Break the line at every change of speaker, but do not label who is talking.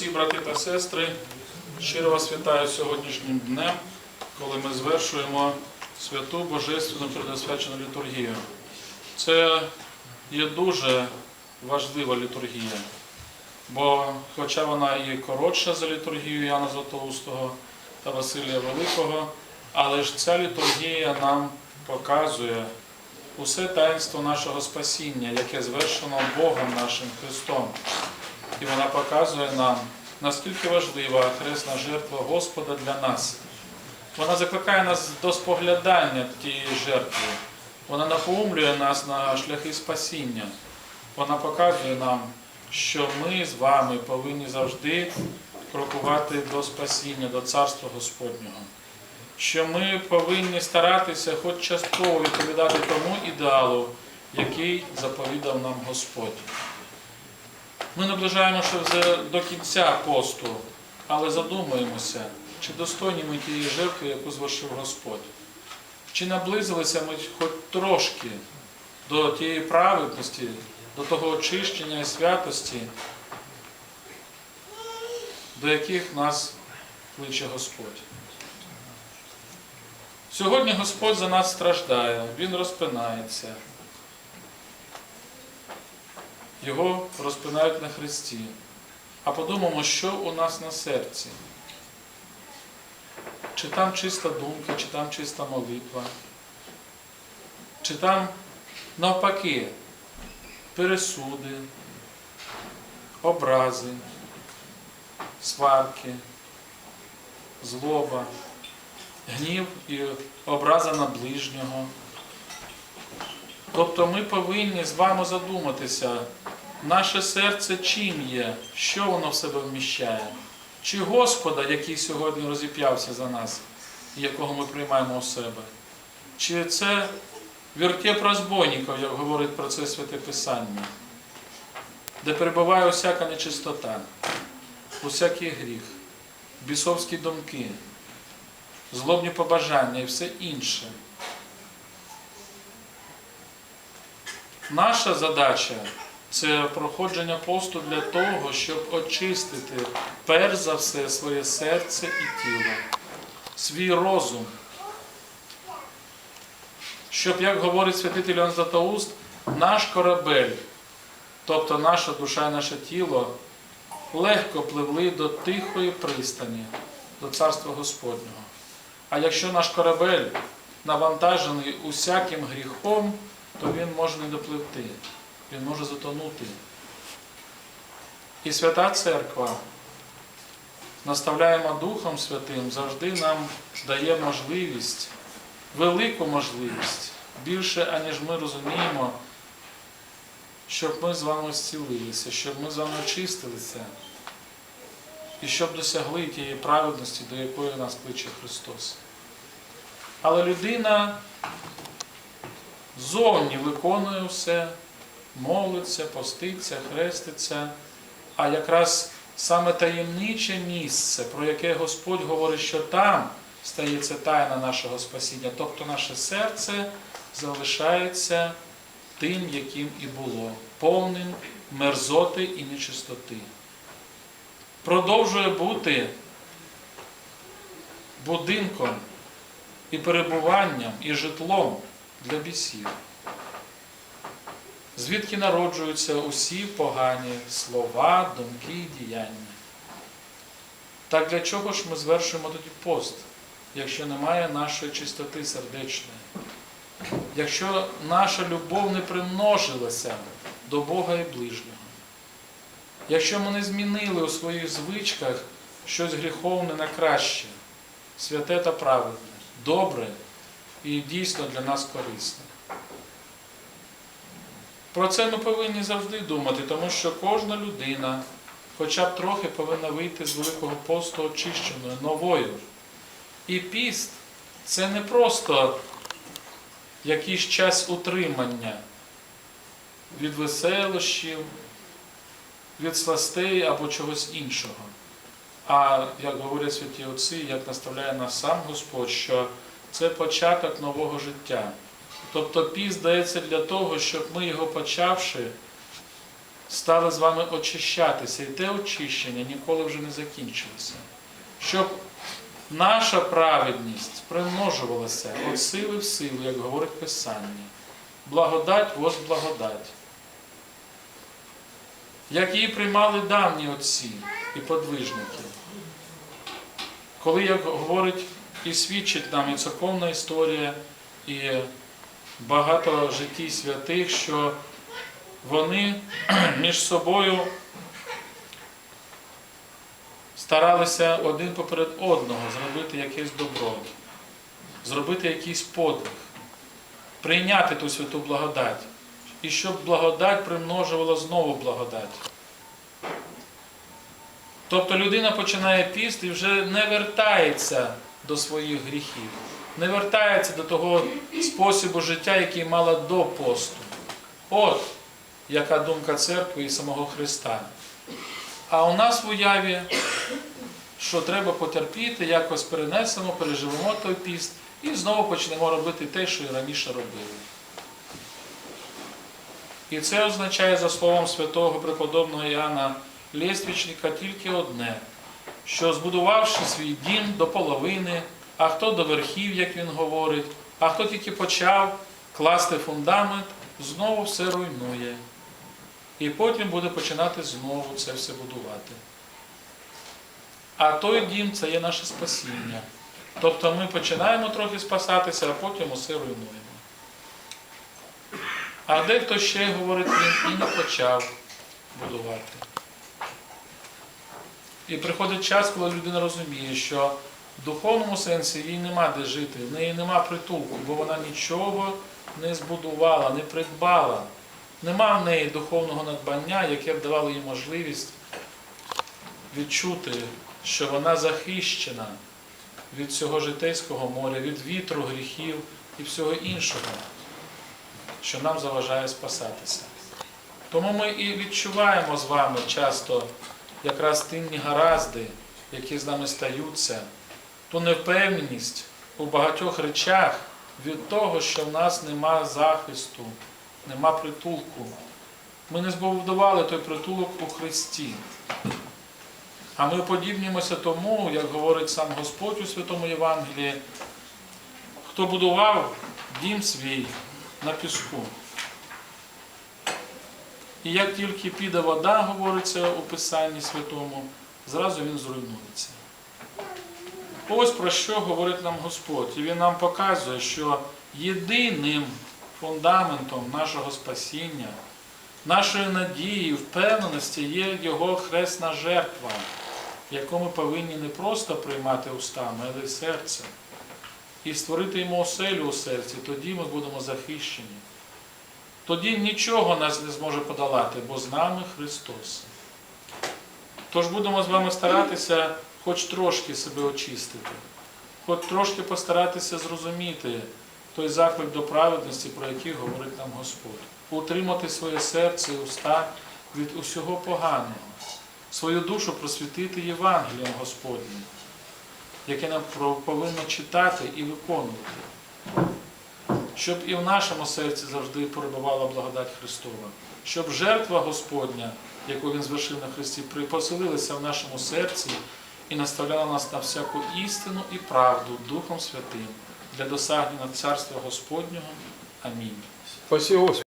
отці, брати та сестри, щиро вас вітаю сьогоднішнім днем, коли ми звершуємо святу Божественну предосвячену літургію. Це є дуже важлива літургія, бо хоча вона і коротша за літургію Яна Златоустого та Василія Великого, але ж ця літургія нам показує усе таїнство нашого спасіння, яке звершено Богом нашим Христом. І вона показує нам, наскільки важлива хресна жертва Господа для нас. Вона закликає нас до споглядання тієї жертви. Вона напоумлює нас на шляхи спасіння. Вона показує нам, що ми з вами повинні завжди крокувати до спасіння, до Царства Господнього. Що ми повинні старатися хоч частково відповідати тому ідеалу, який заповідав нам Господь. Ми наближаємося вже до кінця посту, але задумуємося, чи достойні ми тієї жертви, яку звершив Господь. Чи наблизилися ми хоч трошки до тієї праведності, до того очищення і святості, до яких нас кличе Господь. Сьогодні Господь за нас страждає, Він розпинається. Його розпинають на хресті. А подумаємо, що у нас на серці. Чи там чиста думка, чи там чиста молитва, чи там навпаки пересуди, образи, сварки, злоба, гнів і образа на ближнього. Тобто ми повинні з вами задуматися, наше серце чим є, що воно в себе вміщає. Чи Господа, який сьогодні розіп'явся за нас, якого ми приймаємо у себе? Чи це вертеп розбойників, як говорить про це Святе Писання, де перебуває усяка нечистота, усякий гріх, бісовські думки, злобні побажання і все інше. Наша задача це проходження посту для того, щоб очистити перш за все своє серце і тіло, свій розум. Щоб, як говорить святитель Іоанн Златоуст, наш корабель, тобто наша душа і наше тіло, легко пливли до тихої пристані, до Царства Господнього. А якщо наш корабель навантажений усяким гріхом, то він може не допливти, він може затонути. І Свята Церква, наставляємо Духом Святим, завжди нам дає можливість, велику можливість, більше, аніж ми розуміємо, щоб ми з вами зцілилися, щоб ми з вами очистилися і щоб досягли тієї праведності, до якої нас кличе Христос. Але людина зовні виконує все, молиться, поститься, хреститься, а якраз саме таємниче місце, про яке Господь говорить, що там стається тайна нашого спасіння, тобто наше серце залишається тим, яким і було, повним мерзоти і нечистоти. Продовжує бути будинком і перебуванням, і житлом для бісів, звідки народжуються усі погані слова, думки і діяння. Так для чого ж ми звершуємо тоді пост, якщо немає нашої чистоти сердечної? Якщо наша любов не примножилася до Бога і ближнього? Якщо ми не змінили у своїх звичках щось гріховне на краще, святе та праведне, добре і дійсно для нас корисне. Про це ми повинні завжди думати, тому що кожна людина хоча б трохи повинна вийти з Великого посту очищеною, новою. І піст це не просто якийсь час утримання від веселощів, від сластей або чогось іншого. А як говорять святі отці, як наставляє нас сам Господь, що це початок нового життя. Тобто піст дається для того, щоб ми його почавши, стали з вами очищатися, і те очищення ніколи вже не закінчилося. Щоб наша праведність примножувалася від сили в силу, як говорить Писання. Благодать воз благодать. Як її приймали давні отці і подвижники. Коли, як говорить і свідчить нам і церковна історія, і багато життів святих, що вони між собою старалися один поперед одного зробити якесь добро, зробити якийсь подвиг, прийняти ту святу благодать. І щоб благодать примножувала знову благодать. Тобто людина починає піст і вже не вертається до своїх гріхів, не вертається до того способу життя, який мала до посту. От яка думка церкви і самого Христа. А у нас в уяві, що треба потерпіти, якось перенесемо, переживемо той піст і знову почнемо робити те, що і раніше робили. І це означає, за словом святого преподобного Іоанна Лєствічника, тільки одне, що збудувавши свій дім до половини, а хто до верхів, як він говорить, а хто тільки почав класти фундамент, знову все руйнує. І потім буде починати знову це все будувати. А той дім це є наше спасіння. Тобто ми починаємо трохи спасатися, а потім усе руйнуємо. А дехто ще говорить, він і не почав будувати. І приходить час, коли людина розуміє, що в духовному сенсі їй нема де жити, в неї нема притулку, бо вона нічого не збудувала, не придбала. Нема в неї духовного надбання, яке б давало їй можливість відчути, що вона захищена від цього житейського моря, від вітру, гріхів і всього іншого, що нам заважає спасатися. Тому ми і відчуваємо з вами часто якраз ті негаразди, які з нами стаються, ту невпевненість у багатьох речах від того, що в нас нема захисту, нема притулку. Ми не збудували той притулок у Христі. А ми подібнімося тому, як говорить сам Господь у Святому Євангелії, хто будував дім свій на піску. І як тільки піде вода, говориться у Писанні Святому, зразу він зруйнується. Ось про що говорить нам Господь. І Він нам показує, що єдиним фундаментом нашого спасіння, нашої надії, впевненості є Його хресна жертва, яку ми повинні не просто приймати устами, але й серцем. І створити йому оселю у серці, тоді ми будемо захищені. Тоді нічого нас не зможе подолати, бо з нами Христос. Тож будемо з вами старатися хоч трошки себе очистити, хоч трошки постаратися зрозуміти той заклик до праведності, про який говорить нам Господь. Утримати своє серце і уста від усього поганого, свою душу просвітити Євангелієм Господнім, яке нам повинно читати і виконувати щоб і в нашому серці завжди перебувала благодать Христова, щоб жертва Господня, яку Він звершив на Христі, припоселилася в нашому серці і наставляла нас на всяку істину і правду Духом Святим для досягнення Царства Господнього. Амінь.
Спасибо.